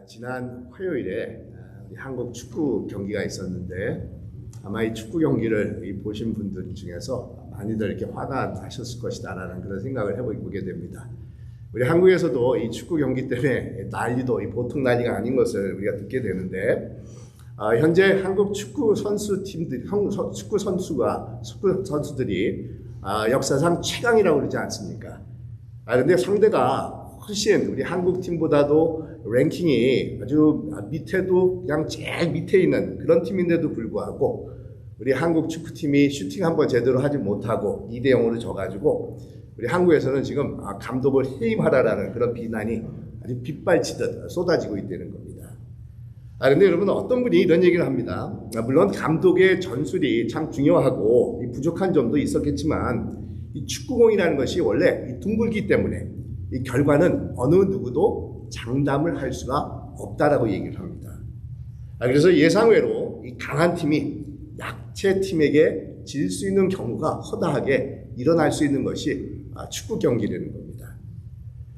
아, 지난 화요일에 아, 우리 한국 축구 경기가 있었는데 아마 이 축구 경기를 이 보신 분들 중에서 많이들 이렇게 화가 나셨을 것이다라는 그런 생각을 해보게 됩니다. 우리 한국에서도 이 축구 경기 때문에 난리도 이 보통 난리가 아닌 것을 우리가 듣게 되는데 아, 현재 한국 축구 선수 팀들, 축구 선수가 축구 선수들이 아, 역사상 최강이라고 그러지 않습니까? 아 근데 상대가 훨씬 우리 한국 팀보다도 랭킹이 아주 밑에도 그냥 제일 밑에 있는 그런 팀인데도 불구하고 우리 한국 축구팀이 슈팅 한번 제대로 하지 못하고 2대 0으로 져가지고 우리 한국에서는 지금 아, 감독을 해임하라라는 그런 비난이 아주 빗발치듯 쏟아지고 있다는 겁니다. 아 근데 여러분 어떤 분이 이런 얘기를 합니다. 아, 물론 감독의 전술이 참 중요하고 이 부족한 점도 있었겠지만 이 축구공이라는 것이 원래 이 둥글기 때문에 이 결과는 어느 누구도 장담을 할 수가 없다라고 얘기를 합니다. 아, 그래서 예상외로 이 강한 팀이 약체 팀에게 질 수 있는 경우가 허다하게 일어날 수 있는 것이 아, 축구 경기라는 겁니다.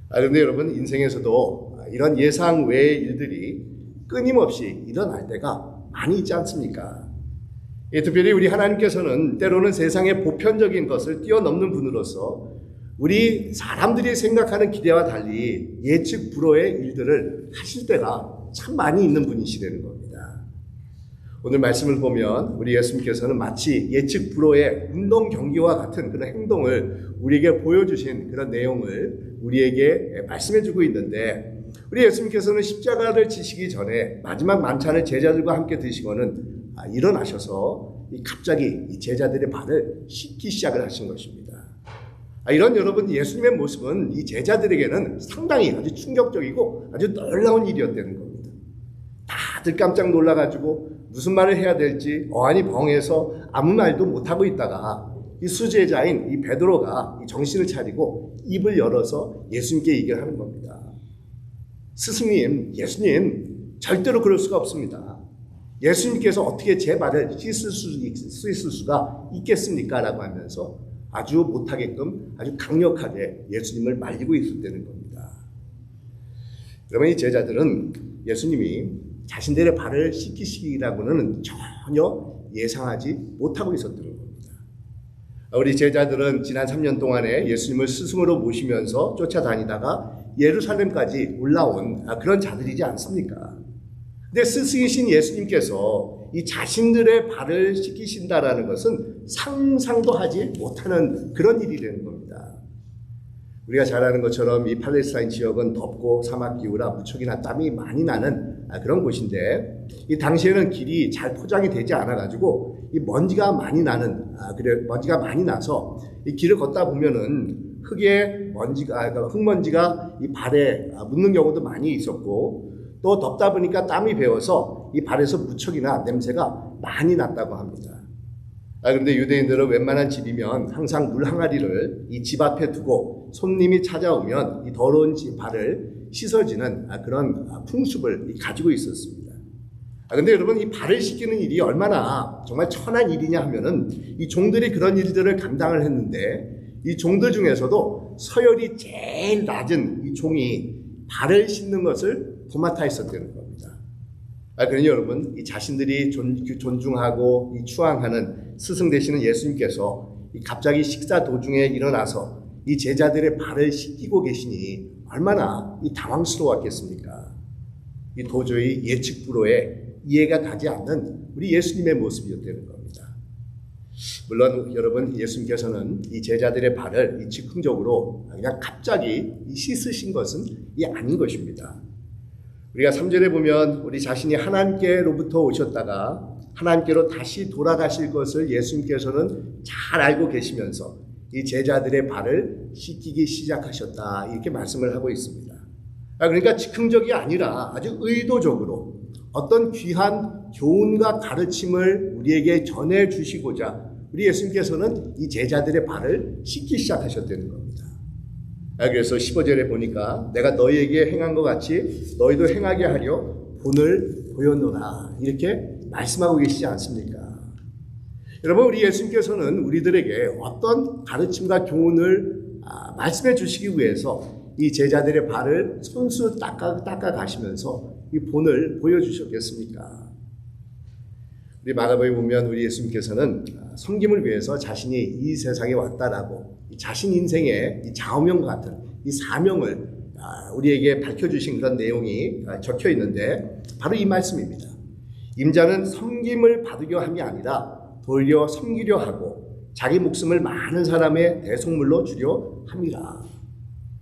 아, 그런데 여러분 인생에서도 아, 이런 예상 외의 일들이 끊임없이 일어날 때가 많이 있지 않습니까? 예, 특별히 우리 하나님께서는 때로는 세상의 보편적인 것을 뛰어넘는 분으로서 우리 사람들이 생각하는 기대와 달리 예측 불허의 일들을 하실 때가 참 많이 있는 분이시라는 겁니다. 오늘 말씀을 보면 우리 예수님께서는 마치 예측 불허의 운동 경기와 같은 그런 행동을 우리에게 보여주신 그런 내용을 우리에게 말씀해 주고 있는데 우리 예수님께서는 십자가를 지시기 전에 마지막 만찬을 제자들과 함께 드시고는 아, 일어나셔서 이 갑자기 이 제자들의 발을 씻기 시작을 하신 것입니다. 아, 이런 여러분 예수님의 모습은 이 제자들에게는 상당히 아주 충격적이고 아주 놀라운 일이었다는 겁니다. 다들 깜짝 놀라가지고 무슨 말을 해야 될지 어안이 벙해서 아무 말도 못하고 있다가 이 수제자인 이 베드로가 이 정신을 차리고 입을 열어서 예수님께 얘기를 하는 겁니다. 스승님, 예수님, 절대로 그럴 수가 없습니다. 예수님께서 어떻게 제 말을 씻을 수, 있을 수가 있겠습니까? 라고 하면서 아주 못하게끔 아주 강력하게 예수님을 말리고 있었다는 겁니다. 그러면 이 제자들은 예수님이 자신들의 발을 씻기시라고는 전혀 예상하지 못하고 있었던 겁니다. 우리 제자들은 지난 3년 동안에 예수님을 스승으로 모시면서 쫓아다니다가 예루살렘까지 올라온 아, 그런 자들이지 않습니까? 근데 스승이신 예수님께서 이 자신들의 발을 씻기신다라는 것은 상상도 하지 못하는 그런 일이라는 겁니다. 우리가 잘 아는 것처럼 이 팔레스타인 지역은 덥고 사막 기후라 무척이나 땀이 많이 나는 아, 그런 곳인데 이 당시에는 길이 잘 포장이 되지 않아 가지고 이 먼지가 많이 나는 아 그래 먼지가 많이 나서 이 길을 걷다 보면은 흙에 먼지가 아, 그러니까 흙먼지가 이 발에 아, 묻는 경우도 많이 있었고 또 덥다 보니까 땀이 배어서 이 발에서 무척이나 냄새가 많이 났다고 합니다. 아, 근데 유대인들은 웬만한 집이면 항상 물 항아리를 이 집 앞에 두고 손님이 찾아오면 이 더러운 집 발을 씻어지는 아, 그런 아, 풍습을 이 가지고 있었습니다. 아, 근데 여러분 이 발을 씻기는 일이 얼마나 정말 천한 일이냐 하면은 이 종들이 그런 일들을 감당을 했는데 이 종들 중에서도 서열이 제일 낮은 이 종이 발을 씻는 것을 도맡아 있었다는 겁니다. 아, 그러니 여러분, 이 자신들이 존, 존중하고 이 추앙하는 스승 되시는 예수님께서 이 갑자기 식사 도중에 일어나서 이 제자들의 발을 씻기고 계시니 얼마나 이 당황스러웠겠습니까? 이 도저히 예측 불허에 이해가 가지 않는 우리 예수님의 모습이었다는 겁니다. 물론 여러분 예수님께서는 이 제자들의 발을 이 즉흥적으로 그냥 갑자기 이 씻으신 것은 이 아닌 것입니다. 우리가 3절에 보면 우리 자신이 하나님께로부터 오셨다가 하나님께로 다시 돌아가실 것을 예수님께서는 잘 알고 계시면서 이 제자들의 발을 씻기기 시작하셨다 이렇게 말씀을 하고 있습니다. 아, 그러니까 즉흥적이 아니라 아주 의도적으로 어떤 귀한 교훈과 가르침을 우리에게 전해 주시고자 우리 예수님께서는 이 제자들의 발을 씻기 시작하셨다는 겁니다. 아, 그래서 15절에 보니까 내가 너희에게 행한 것 같이 너희도 행하게 하려 본을 보여노라 이렇게 말씀하고 계시지 않습니까? 여러분 우리 예수님께서는 우리들에게 어떤 가르침과 교훈을 아, 말씀해 주시기 위해서 이 제자들의 발을 손수 닦아, 닦아 가시면서 이 본을 보여주셨겠습니까? 우리 마가복에 보면 우리 예수님께서는 섬김을 위해서 자신이 이 세상에 왔다라고 이 자신 인생의 이 좌우명 같은 이 사명을 아, 우리에게 밝혀주신 그런 내용이 아, 적혀 있는데 바로 이 말씀입니다. 임자는 섬김을 받으려 함이 아니라 돌려 섬기려 하고 자기 목숨을 많은 사람의 대속물로 주려 함이라.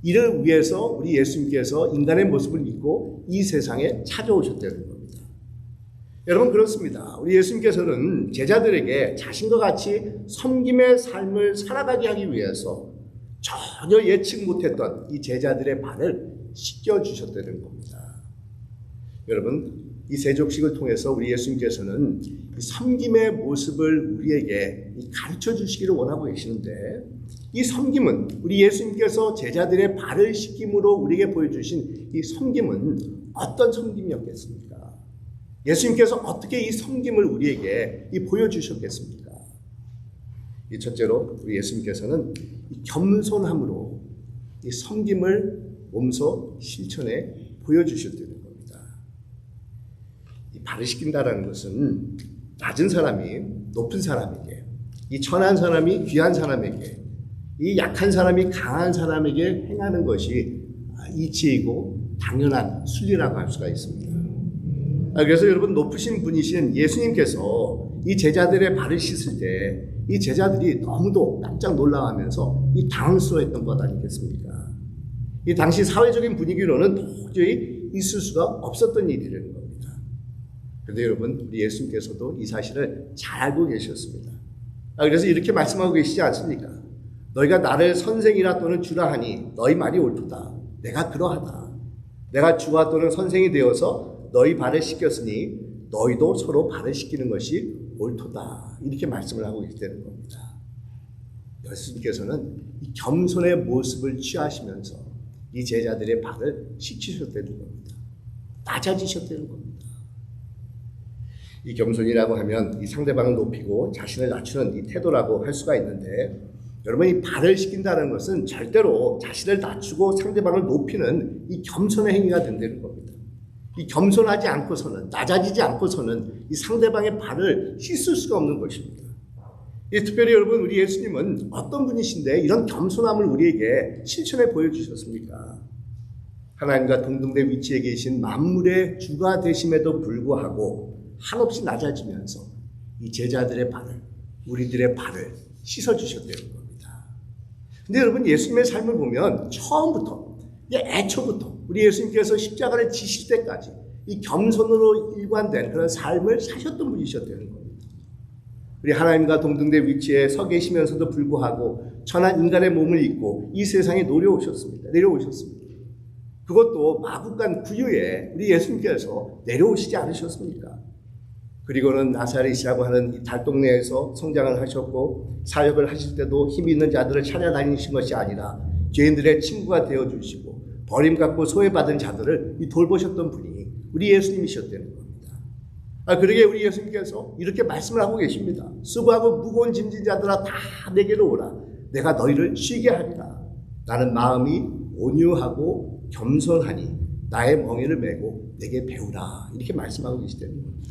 이를 위해서 우리 예수님께서 인간의 모습을 입고 이 세상에 찾아오셨다는. 여러분 그렇습니다. 우리 예수님께서는 제자들에게 자신과 같이 섬김의 삶을 살아가게 하기 위해서 전혀 예측 못했던 이 제자들의 발을 씻겨 주셨다는 겁니다. 여러분 이 세족식을 통해서 우리 예수님께서는 이 섬김의 모습을 우리에게 가르쳐 주시기를 원하고 계시는데 이 섬김은 우리 예수님께서 제자들의 발을 씻김으로 우리에게 보여주신 이 섬김은 어떤 섬김이었겠습니까? 예수님께서 어떻게 이 섬김을 우리에게 이 보여주셨겠습니까? 이 첫째로 우리 예수님께서는 이 겸손함으로 이 섬김을 몸소 실천해 보여주셨다는 겁니다. 이 발을 씻긴다라는 것은 낮은 사람이 높은 사람에게, 이 천한 사람이 귀한 사람에게, 이 약한 사람이 강한 사람에게 행하는 것이 이치이고 당연한 순리라고 할 수가 있습니다. 아, 그래서 여러분 높으신 분이신 예수님께서 이 제자들의 발을 씻을 때 이 제자들이 너무도 깜짝 놀라하면서 이 당황스러웠던 것 아니겠습니까? 이 당시 사회적인 분위기로는 도저히 있을 수가 없었던 일이라는 겁니다. 그런데 여러분 우리 예수님께서도 이 사실을 잘 알고 계셨습니다. 아, 그래서 이렇게 말씀하고 계시지 않습니까? 너희가 나를 선생이라 또는 주라 하니 너희 말이 옳도다. 내가 그러하다. 내가 주와 또는 선생이 되어서 너희 발을 씻겼으니 너희도 서로 발을 씻기는 것이 옳도다. 이렇게 말씀을 하고 계시다는 겁니다. 예수님께서는 이 겸손의 모습을 취하시면서 이 제자들의 발을 씻기셨다는 겁니다. 낮아지셨다는 겁니다. 이 겸손이라고 하면 이 상대방을 높이고 자신을 낮추는 이 태도라고 할 수가 있는데 여러분 이 발을 씻긴다는 것은 절대로 자신을 낮추고 상대방을 높이는 이 겸손의 행위가 된다는 겁니다. 이 겸손하지 않고서는 낮아지지 않고서는 이 상대방의 발을 씻을 수가 없는 것입니다. 이 특별히 여러분 우리 예수님은 어떤 분이신데 이런 겸손함을 우리에게 실천해 보여주셨습니까? 하나님과 동등된 위치에 계신 만물의 주가 되심에도 불구하고 한없이 낮아지면서 이 제자들의 발을 우리들의 발을 씻어 주셨다는 겁니다. 근데 여러분 예수님의 삶을 보면 처음부터 애초부터 우리 예수님께서 십자가를 지실 때까지 이 겸손으로 일관된 그런 삶을 사셨던 분이셨다는 겁니다. 우리 하나님과 동등된 위치에 서 계시면서도 불구하고 천한 인간의 몸을 입고 이 세상에 내려오셨습니다. 내려오셨습니다. 그것도 마국간 구유에 우리 예수님께서 내려오시지 않으셨습니까? 그리고는 나사렛이라고 하는 이 달동네에서 성장을 하셨고 사역을 하실 때도 힘 있는 자들을 찾아다니신 것이 아니라 죄인들의 친구가 되어 주시고 버림받고 소외받은 자들을 돌보셨던 분이 우리 예수님이셨다는 겁니다. 아, 그러게 우리 예수님께서 이렇게 말씀을 하고 계십니다. 수고하고 무거운 짐진 자들아 다 내게로 오라. 내가 너희를 쉬게 하리라. 나는 마음이 온유하고 겸손하니 나의 멍에를 메고 내게 배우라. 이렇게 말씀하고 계시다는 겁니다.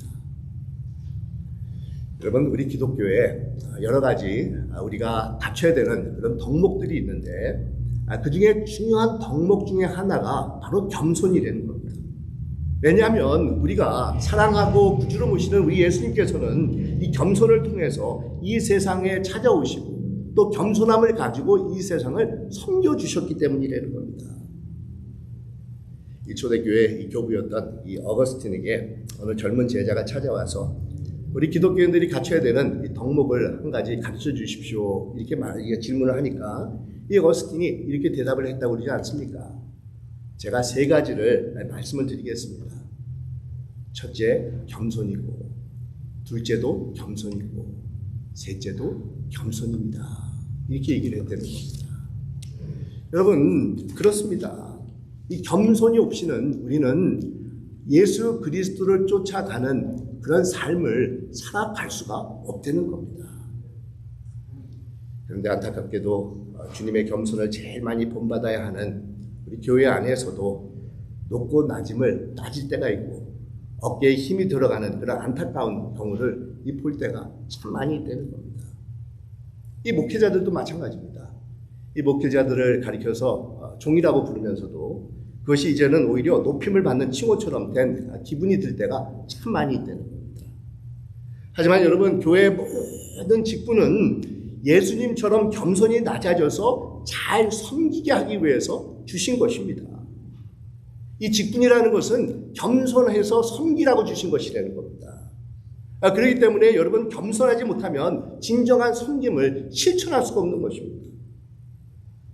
여러분 우리 기독교에 여러 가지 우리가 갖춰야 되는 그런 덕목들이 있는데 아, 그 중에 중요한 덕목 중에 하나가 바로 겸손이라는 겁니다. 왜냐하면 우리가 사랑하고 구주로 모시는 우리 예수님께서는 이 겸손을 통해서 이 세상에 찾아오시고 또 겸손함을 가지고 이 세상을 섬겨주셨기 때문이라는 겁니다. 이 초대교회 이 교부였던 이 어거스틴에게 어느 젊은 제자가 찾아와서 우리 기독교인들이 갖춰야 되는 이 덕목을 한 가지 가르쳐 주십시오. 이렇게 말, 질문을 하니까 이 어스틴이 이렇게 대답을 했다고 그러지 않습니까? 제가 세 가지를 말씀을 드리겠습니다. 첫째, 겸손이고, 둘째도 겸손이고, 셋째도 겸손입니다. 이렇게 얘기를 했다는 겁니다. 여러분, 그렇습니다. 이 겸손이 없이는 우리는 예수 그리스도를 쫓아가는 그런 삶을 살아갈 수가 없다는 겁니다. 그런데 안타깝게도 주님의 겸손을 제일 많이 본받아야 하는 우리 교회 안에서도 높고 낮음을 따질 때가 있고 어깨에 힘이 들어가는 그런 안타까운 경우를 이 볼 때가 참 많이 있다는 겁니다. 이 목회자들도 마찬가지입니다. 이 목회자들을 가리켜서 어, 종이라고 부르면서도 그것이 이제는 오히려 높임을 받는 칭호처럼 된 기분이 들 때가 참 많이 있다는 겁니다. 하지만 여러분 교회의 모든 직분은 예수님처럼 겸손히 낮아져서 잘 섬기게 하기 위해서 주신 것입니다. 이 직분이라는 것은 겸손해서 섬기라고 주신 것이라는 겁니다. 아, 그렇기 때문에 여러분 겸손하지 못하면 진정한 섬김을 실천할 수가 없는 것입니다.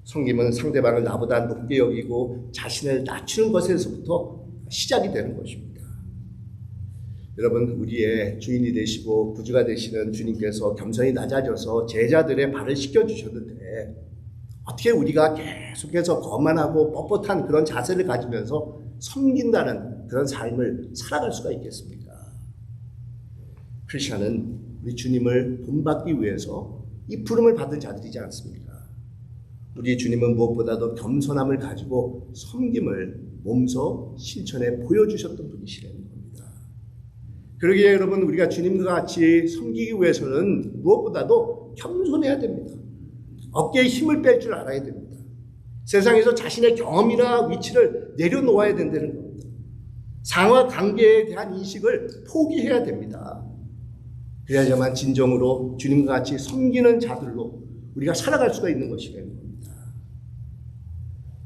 섬김은 상대방을 나보다 높게 여기고 자신을 낮추는 것에서부터 시작이 되는 것입니다. 여러분 우리의 주인이 되시고 구주가 되시는 주님께서 겸손히 낮아져서 제자들의 발을 씻겨 주셨는데 어떻게 우리가 계속해서 거만하고 뻣뻣한 그런 자세를 가지면서 섬긴다는 그런 삶을 살아갈 수가 있겠습니까? 크리스천은 우리 주님을 본받기 위해서 이 부름을 받은 자들이지 않습니까? 우리 주님은 무엇보다도 겸손함을 가지고 섬김을 몸소 실천해 보여주셨던 분이시라는 겁니다. 그러기에 여러분 우리가 주님과 같이 섬기기 위해서는 무엇보다도 겸손해야 됩니다. 어깨에 힘을 뺄 줄 알아야 됩니다. 세상에서 자신의 경험이나 위치를 내려놓아야 된다는 겁니다. 상하 관계에 대한 인식을 포기해야 됩니다. 그래야지만 진정으로 주님과 같이 섬기는 자들로 우리가 살아갈 수가 있는 것이라는 겁니다.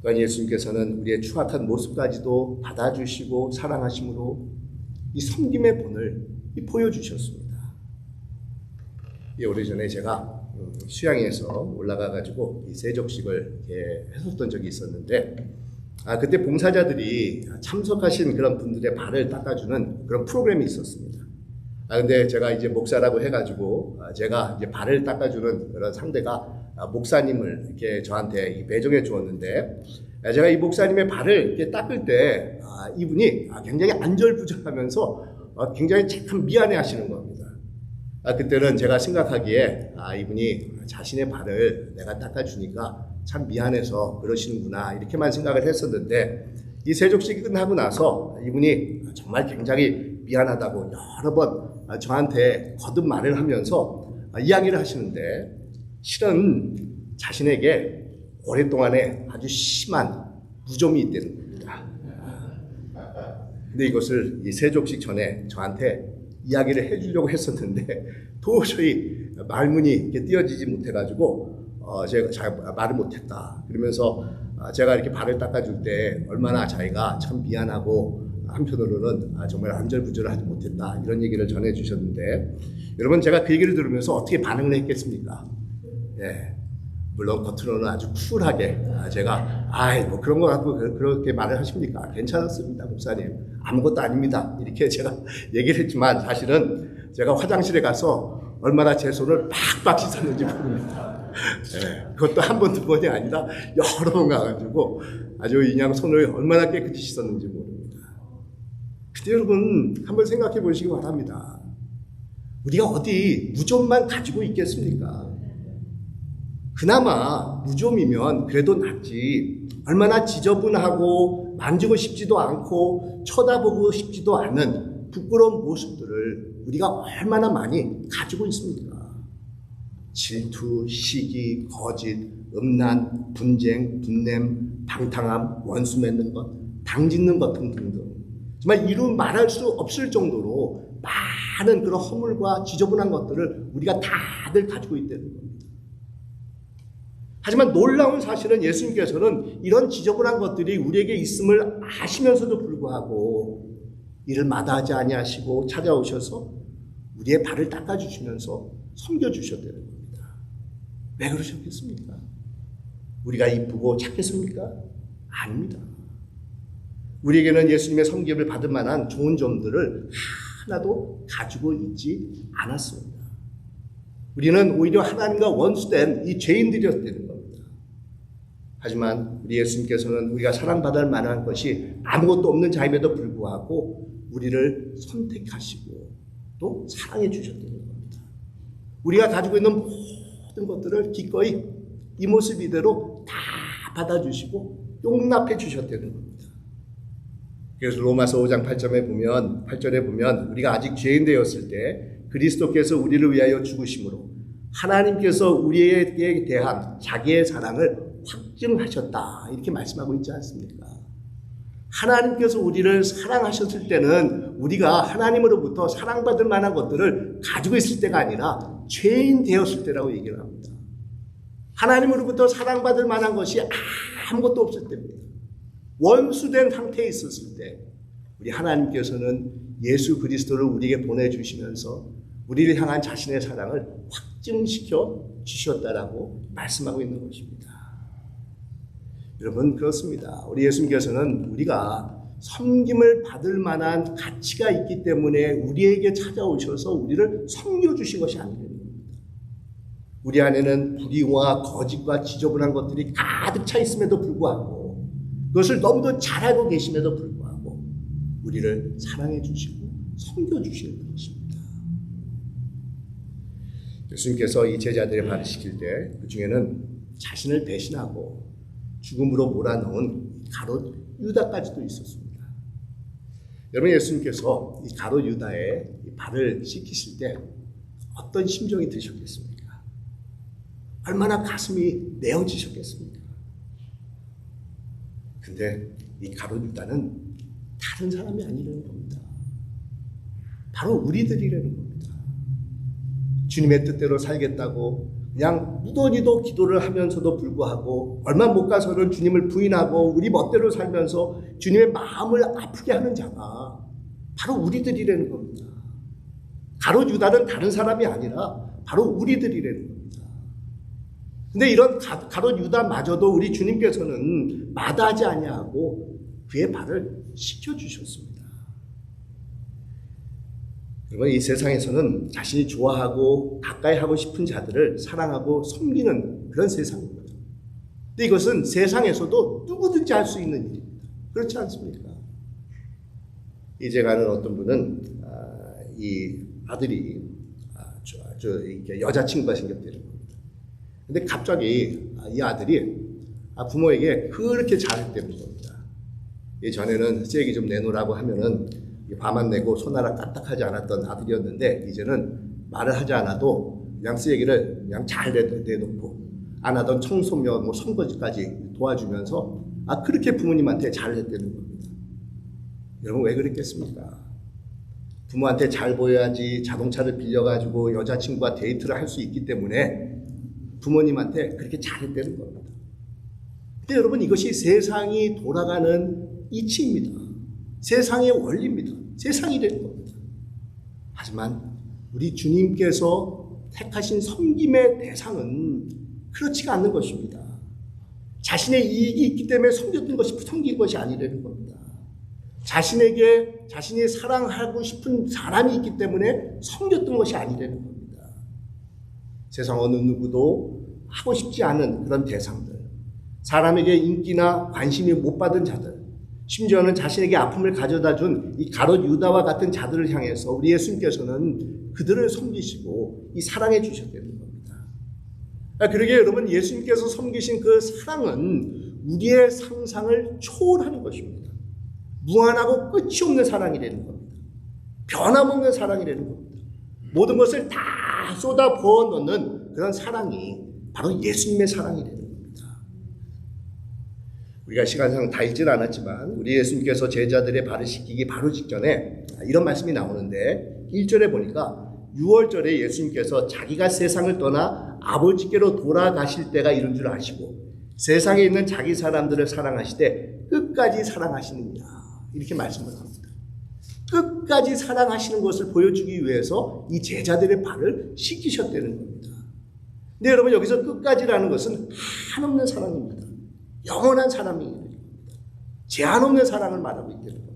또한 예수님께서는 우리의 추악한 모습까지도 받아주시고 사랑하심으로 이 섬김의 본을 보여주셨습니다. 이 오래전에 제가 음, 수양에서 올라가 가지고 이렇게 했었던 적이 있었는데 아 그때 봉사자들이 참석하신 그런 분들의 발을 닦아주는 그런 프로그램이 있었습니다. 아 근데 제가 이제 목사라고 해가지고 아, 제가 이제 발을 닦아주는 그런 상대가 아, 목사님을 이렇게 저한테 배정해 주었는데 아, 제가 이 목사님의 발을 이렇게 닦을 때 아, 이분이 아, 굉장히 안절부절하면서 어, 굉장히 참 미안해 하시는 겁니다. 아, 그때는 제가 생각하기에 아, 이분이 자신의 발을 내가 닦아주니까 참 미안해서 그러시는구나 이렇게만 생각을 했었는데 이 세족식이 끝나고 나서 이분이 정말 굉장히 미안하다고 여러 번 저한테 거듭 말을 하면서 이야기를 하시는데 실은 자신에게 오랫동안에 아주 심한 무좀이 있다는 겁니다. 근데 이것을 이 세족식 전에 저한테 이야기를 해주려고 했었는데 도저히 말문이 띄어지지 못해가지고 어 제가 잘 말을 못했다. 그러면서 아, 제가 이렇게 발을 닦아줄 때 얼마나 자기가 참 미안하고 한편으로는 아, 정말 안절부절을 하지 못했다 이런 얘기를 전해주셨는데 여러분 제가 그 얘기를 들으면서 어떻게 반응을 했겠습니까? 예. 물론 겉으로는 아주 쿨하게 아, 제가 아이 뭐 그런 거 갖고 그- 그렇게 말을 하십니까? 괜찮았습니다, 목사님. 아무것도 아닙니다. 이렇게 제가 얘기를 했지만 사실은 제가 화장실에 가서 얼마나 제 손을 팍팍 씻었는지 모릅니다. 예, 그것도 한 번, 두 번이 아니라 여러 번 가가지고 아주 인양 손을 얼마나 깨끗이 씻었는지 모릅니다. 근데 여러분 한번 생각해 보시기 바랍니다. 우리가 어디 무좀만 가지고 있겠습니까? 그나마 무좀이면 그래도 낫지. 얼마나 지저분하고 만지고 싶지도 않고 쳐다보고 싶지도 않은 부끄러운 모습들을 우리가 얼마나 많이 가지고 있습니까? 질투, 시기, 거짓, 음란, 분쟁, 분냄, 방탕함, 원수 맺는 것, 당 짓는 것 등등등. 정말 이루 말할 수 없을 정도로 많은 그런 허물과 지저분한 것들을 우리가 다들 가지고 있다는 겁니다. 하지만 놀라운 사실은 예수님께서는 이런 지저분한 것들이 우리에게 있음을 아시면서도 불구하고 이를 마다하지 아니하시고 찾아오셔서 우리의 발을 닦아주시면서 섬겨주셨다는 겁니다. 왜 그러셨겠습니까? 우리가 이쁘고 착했습니까? 아닙니다. 우리에게는 예수님의 섬김을 받을 만한 좋은 점들을 하나도 가지고 있지 않았습니다. 우리는 오히려 하나님과 원수된 이 죄인들이었다는. 하지만 우리 예수님께서는 우리가 사랑받을 만한 것이 아무것도 없는 자임에도 불구하고 우리를 선택하시고 또 사랑해 주셨다는 겁니다. 우리가 가지고 있는 모든 것들을 기꺼이 이 모습 이대로 다 받아주시고 용납해 주셨다는 겁니다. 그래서 로마서 5장 8절에 보면 8절에 보면 우리가 아직 죄인 되었을 때 그리스도께서 우리를 위하여 죽으심으로 하나님께서 우리에게 대한 자기의 사랑을 확증하셨다. 이렇게 말씀하고 있지 않습니까? 하나님께서 우리를 사랑하셨을 때는 우리가 하나님으로부터 사랑받을 만한 것들을 가지고 있을 때가 아니라 죄인 되었을 때라고 얘기를 합니다. 하나님으로부터 사랑받을 만한 것이 아무것도 없을 때입니다. 원수된 상태에 있었을 때 우리 하나님께서는 예수 그리스도를 우리에게 보내주시면서 우리를 향한 자신의 사랑을 확증시켜 주셨다라고 말씀하고 있는 것입니다. 여러분 그렇습니다. 우리 예수님께서는 우리가 섬김을 받을 만한 가치가 있기 때문에 우리에게 찾아오셔서 우리를 섬겨 주신 것이 아니에요. 우리 안에는 불의와 거짓과 지저분한 것들이 가득 차 있음에도 불구하고 그것을 너무도 잘 알고 계심에도 불구하고 우리를 사랑해 주시고 섬겨 주시는 것입니다. 예수님께서 이 발을 시킬 때그 중에는 자신을 배신하고 죽음으로 몰아넣은 가롯 유다까지도 있었습니다. 여러분 예수님께서 이 가롯 유다의 발을 씻기실 때 어떤 심정이 드셨겠습니까? 얼마나 가슴이 내어지셨겠습니까? 근데 이 가롯 유다는 다른 사람이 아니라는 겁니다. 바로 우리들이라는 겁니다. 주님의 뜻대로 살겠다고 그냥 무더니도 기도를 하면서도 불구하고 얼마 못 가서는 주님을 부인하고 우리 멋대로 살면서 주님의 마음을 아프게 하는 자가 바로 우리들이라는 겁니다. 가롯 유다는 다른 사람이 아니라 바로 우리들이라는 겁니다. 근데 이런 가롯 유다마저도 우리 주님께서는 마다하지 아니하고 그의 발을 씻겨 주셨습니다. 여러분 이 세상에서는 자신이 좋아하고 가까이 하고 싶은 자들을 사랑하고 섬기는 그런 세상입니다. 근데 이것은 세상에서도 누구든지 할 수 있는 일입니다. 그렇지 않습니까? 이제 가는 어떤 분은 아, 이 아들이 아주, 아주 여자친구가 생겼다는 겁니다. 근데 갑자기 이 아들이 아, 부모에게 그렇게 잘했다는 겁니다. 예전에는 쓰레기 좀 내놓으라고 하면은 화만 내고 손가락 까딱하지 않았던 아들이었는데 이제는 말을 하지 않아도 그냥 쓰레기를 그냥 잘 내놓고 안 하던 청소며 뭐 선거지까지 도와주면서 아 그렇게 부모님한테 잘 했다는 겁니다. 여러분 왜 그랬겠습니까? 부모한테 잘 보여야지 자동차를 빌려가지고 여자친구와 데이트를 할 수 있기 때문에 부모님한테 그렇게 잘했다는 겁니다. 근데 여러분 이것이 세상이 돌아가는 이치입니다. 세상의 원리입니다. 세상이 되는 겁니다. 하지만 우리 주님께서 택하신 섬김의 대상은 그렇지가 않는 것입니다. 자신의 이익이 있기 때문에 섬겼던 것이 섬긴 것이 아니라는 겁니다. 자신에게 자신이 사랑하고 싶은 사람이 있기 때문에 섬겼던 것이 아니라는 겁니다. 세상 어느 누구도 하고 싶지 않은 그런 대상들, 사람에게 인기나 관심이 못 받은 자들, 심지어는 자신에게 아픔을 가져다 준 이 가롯 유다와 같은 자들을 향해서 우리 예수님께서는 그들을 섬기시고 이 사랑해 주셨다는 겁니다. 아, 그러게 여러분 예수님께서 섬기신 그 사랑은 우리의 상상을 초월하는 것입니다. 무한하고 끝이 없는 사랑이라는 겁니다. 변함없는 사랑이라는 겁니다. 모든 것을 다 쏟아 부어 넣는 그런 사랑이 바로 예수님의 겁니다. 우리가 시간상 다 읽진 않았지만 우리 예수님께서 제자들의 발을 씻기기 바로 직전에 이런 말씀이 나오는데 1절에 보니까 6월절에 예수님께서 자기가 세상을 떠나 아버지께로 돌아가실 때가 이런 줄 아시고 세상에 있는 자기 사람들을 사랑하시되 끝까지 사랑하시느냐 이렇게 말씀을 합니다. 끝까지 사랑하시는 것을 보여주기 위해서 이 제자들의 발을 씻기셨다는 겁니다. 근데 여러분 여기서 끝까지라는 것은 한없는 사랑입니다. 영원한 사람이 제한 없는 사랑을 말하고 있다는 겁니다.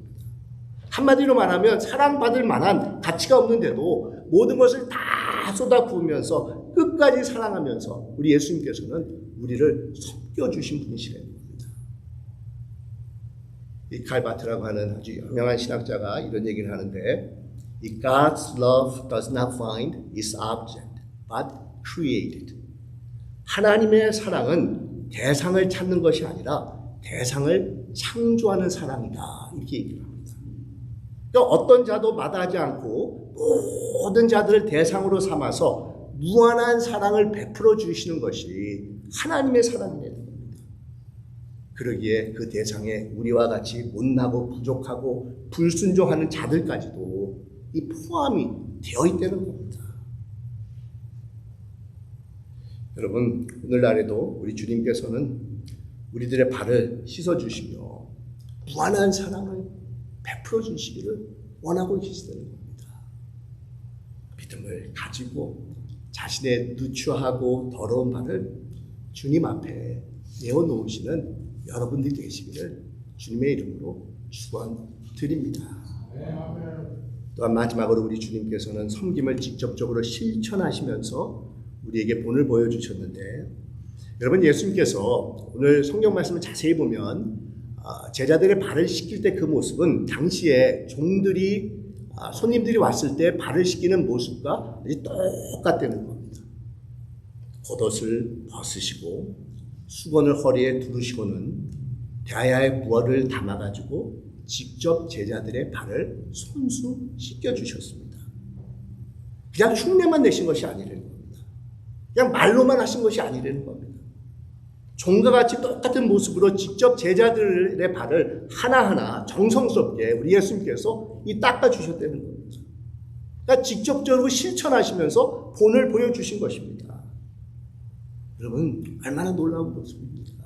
한마디로 말하면 사랑받을 만한 가치가 없는데도 모든 것을 다 쏟아 부으면서 끝까지 사랑하면서 우리 예수님께서는 우리를 섬겨주신 분이시라는 겁니다. 이 칼바트라고 하는 아주 유명한 신학자가 이런 얘기를 하는데 이 God's love does not find its object, but created. 하나님의 사랑은 대상을 찾는 것이 아니라 대상을 창조하는 사랑이다. 이렇게 얘기를 합니다. 그러니까 어떤 자도 마다하지 않고 모든 자들을 대상으로 삼아서 무한한 사랑을 베풀어 주시는 것이 하나님의 사랑이라는 겁니다. 그러기에 그 대상에 우리와 같이 못나고 부족하고 불순종하는 자들까지도 이 포함이 되어 있다는 겁니다. 여러분, 오늘날에도 우리 주님께서는 우리들의 발을 씻어주시며 무한한 사랑을 베풀어 주시기를 원하고 계시다는 겁니다. 믿음을 가지고 자신의 누추하고 더러운 발을 주님 앞에 내어놓으시는 여러분들이 되시기를 주님의 이름으로 축원드립니다. 또한 마지막으로 우리 주님께서는 섬김을 직접적으로 실천하시면서 우리에게 본을 보여주셨는데 여러분 예수님께서 오늘 성경 말씀을 자세히 보면 아, 제자들의 발을 씻길 때 그 모습은 당시에 종들이 아, 손님들이 왔을 때 발을 씻기는 모습과 똑같다는 겁니다. 겉옷을 벗으시고 수건을 허리에 두르시고는 대야의 부어를 담아가지고 직접 제자들의 발을 손수 씻겨 주셨습니다. 그냥 흉내만 내신 것이 아니라는. 그냥 말로만 하신 것이 아니라는 겁니다. 종과 같이 똑같은 모습으로 직접 제자들의 발을 하나하나 정성스럽게 우리 예수님께서 이 닦아 주셨다는 겁니다. 그러니까 직접적으로 실천하시면서 본을 보여주신 것입니다. 여러분, 얼마나 놀라운 모습입니까?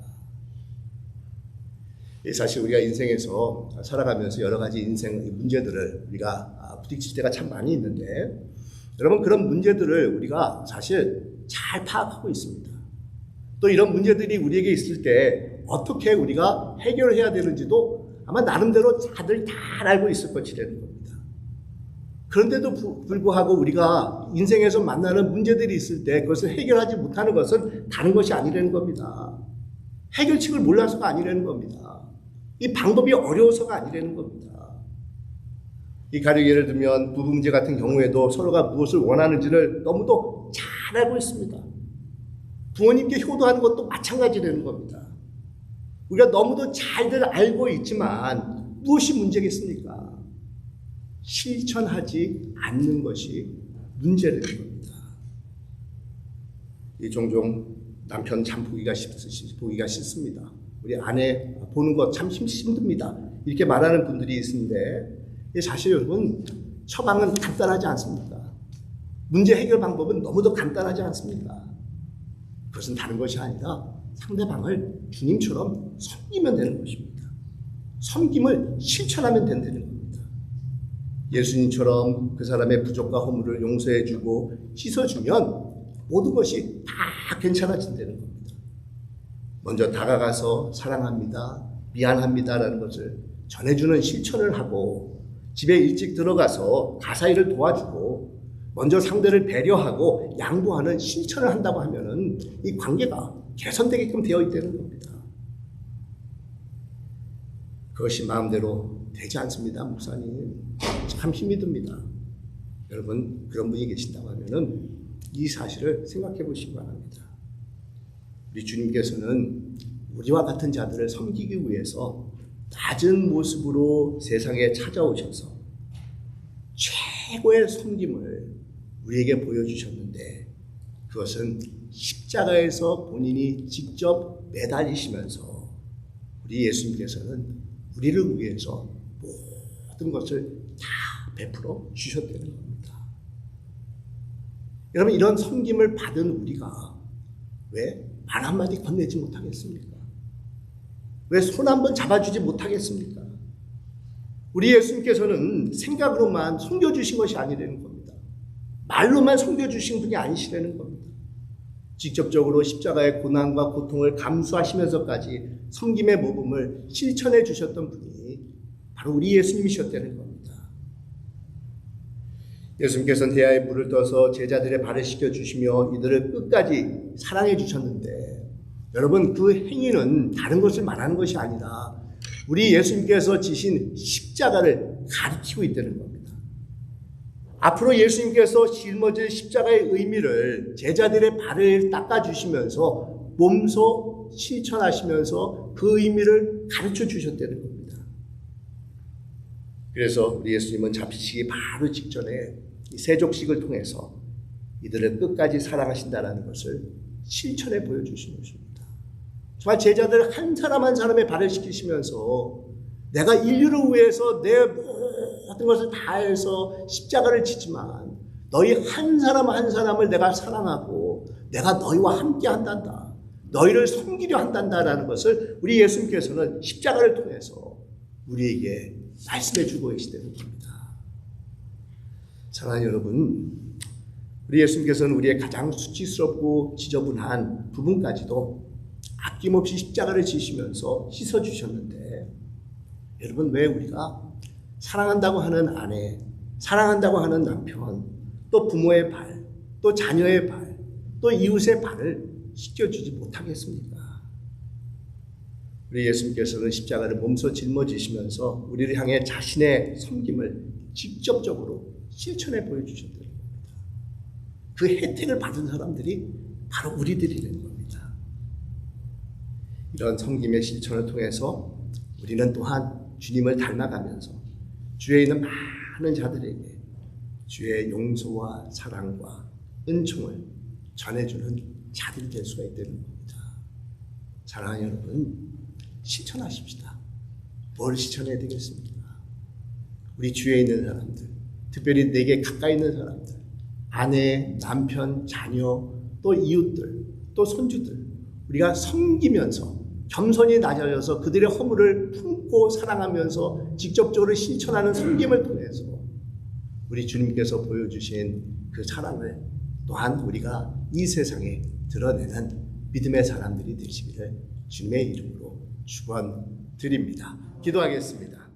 사실 우리가 인생에서 살아가면서 여러 가지 인생 문제들을 우리가 부딪힐 때가 참 많이 있는데, 여러분, 그런 문제들을 우리가 사실 잘 파악하고 있습니다. 또 이런 문제들이 우리에게 있을 때 어떻게 우리가 해결해야 되는지도 아마 나름대로 다들 잘 알고 있을 것이라는 겁니다. 그런데도 불구하고 우리가 인생에서 만나는 문제들이 있을 때 그것을 해결하지 못하는 것은 다른 것이 아니라는 겁니다. 해결책을 몰라서가 아니라는 겁니다. 이 방법이 어려워서가 아니라는 겁니다. 이 가령 예를 들면 부부 문제 같은 경우에도 서로가 무엇을 원하는지를 너무도 잘 알고 있습니다. 부모님께 효도하는 것도 마찬가지라는 겁니다. 우리가 너무도 잘들 알고 있지만 무엇이 문제겠습니까? 실천하지 않는 것이 문제라는 겁니다. 이 종종 남편 참 보기가 싫, 보기가 싫습니다. 우리 아내 보는 것 참 힘듭니다. 이렇게 말하는 분들이 있는데 사실 여러분 처방은 간단하지 않습니다. 문제 해결 방법은 너무도 간단하지 않습니다. 그것은 다른 것이 아니라 상대방을 주님처럼 섬기면 되는 것입니다. 섬김을 실천하면 된다는 겁니다. 예수님처럼 그 사람의 부족과 허물을 용서해주고 씻어주면 모든 것이 다 괜찮아진다는 겁니다. 먼저 다가가서 사랑합니다, 미안합니다라는 것을 전해주는 실천을 하고 집에 일찍 들어가서 가사일을 도와주고 먼저 상대를 배려하고 양보하는 실천을 한다고 하면은 이 관계가 개선되게끔 되어 있다는 겁니다. 그것이 마음대로 되지 않습니다, 목사님. 참 힘이 듭니다. 여러분, 그런 분이 계신다고 하면은 이 사실을 생각해 보시기 바랍니다. 우리 주님께서는 우리와 같은 자들을 섬기기 위해서 낮은 모습으로 세상에 찾아오셔서 최고의 섬김을 우리에게 보여주셨는데 그것은 십자가에서 본인이 직접 매달리시면서 우리 예수님께서는 우리를 위해서 모든 것을 다 베풀어 주셨다는 겁니다. 여러분 이런 섬김을 받은 우리가 왜 말 한마디 건네지 못하겠습니까? 왜 손 한번 잡아주지 못하겠습니까? 우리 예수님께서는 생각으로만 숨겨주신 것이 아니라는 겁니다. 말로만 섬겨주신 분이 아니시라는 겁니다. 직접적으로 십자가의 고난과 고통을 감수하시면서까지 섬김의 모범을 실천해 주셨던 분이 바로 우리 예수님이셨다는 겁니다. 예수님께서는 대야에 물을 떠서 제자들의 발을 씻겨 주시며 이들을 끝까지 사랑해 주셨는데 여러분 그 행위는 다른 것을 말하는 것이 아니라 우리 예수님께서 지신 십자가를 가리키고 있다는 겁니다. 앞으로 예수님께서 짊어질 십자가의 의미를 제자들의 발을 닦아주시면서 몸소 실천하시면서 그 의미를 가르쳐 주셨다는 겁니다. 그래서 우리 예수님은 잡히시기 바로 직전에 이 세족식을 통해서 이들을 끝까지 사랑하신다는 것을 실천해 보여주신 것입니다. 정말 제자들 한 사람 한 사람의 발을 시키시면서 내가 인류를 위해서 내 모든 것을 다해서 십자가를 지지만 너희 한 사람 한 사람을 내가 사랑하고 내가 너희와 함께 한단다. 너희를 섬기려 한단다라는 것을 우리 예수님께서는 십자가를 통해서 우리에게 말씀해 주고 계시다는 겁니다. 사랑하는 여러분, 우리 예수님께서는 우리의 가장 수치스럽고 지저분한 부분까지도 아낌없이 십자가를 지시면서 씻어 주셨는데 여러분 왜 우리가 사랑한다고 하는 아내, 사랑한다고 하는 남편, 또 부모의 발, 또 자녀의 발, 또 이웃의 발을 씻겨주지 못하겠습니까? 우리 예수님께서는 십자가를 몸소 짊어지시면서 우리를 향해 자신의 섬김을 직접적으로 실천해 보여주셨다는 겁니다. 그 혜택을 받은 사람들이 바로 우리들이라는 겁니다. 이런 섬김의 실천을 통해서 우리는 또한 주님을 닮아가면서 주에 있는 많은 자들에게 주의 용서와 사랑과 은총을 전해주는 자들이 될 수가 있다는 겁니다. 사랑하는 여러분, 실천하십시다. 뭘 실천해야 되겠습니까? 우리 주위에 있는 사람들, 특별히 내게 가까이 있는 사람들, 아내, 남편, 자녀, 또 이웃들, 또 손주들, 우리가 섬기면서 겸손히 낮아져서 그들의 허물을 품고 사랑하면서 직접적으로 실천하는 섬김을 통해서 우리 주님께서 보여주신 그 사랑을 또한 우리가 이 세상에 드러내는 믿음의 사람들이 되시기를 주님의 이름으로 축원드립니다. 기도하겠습니다.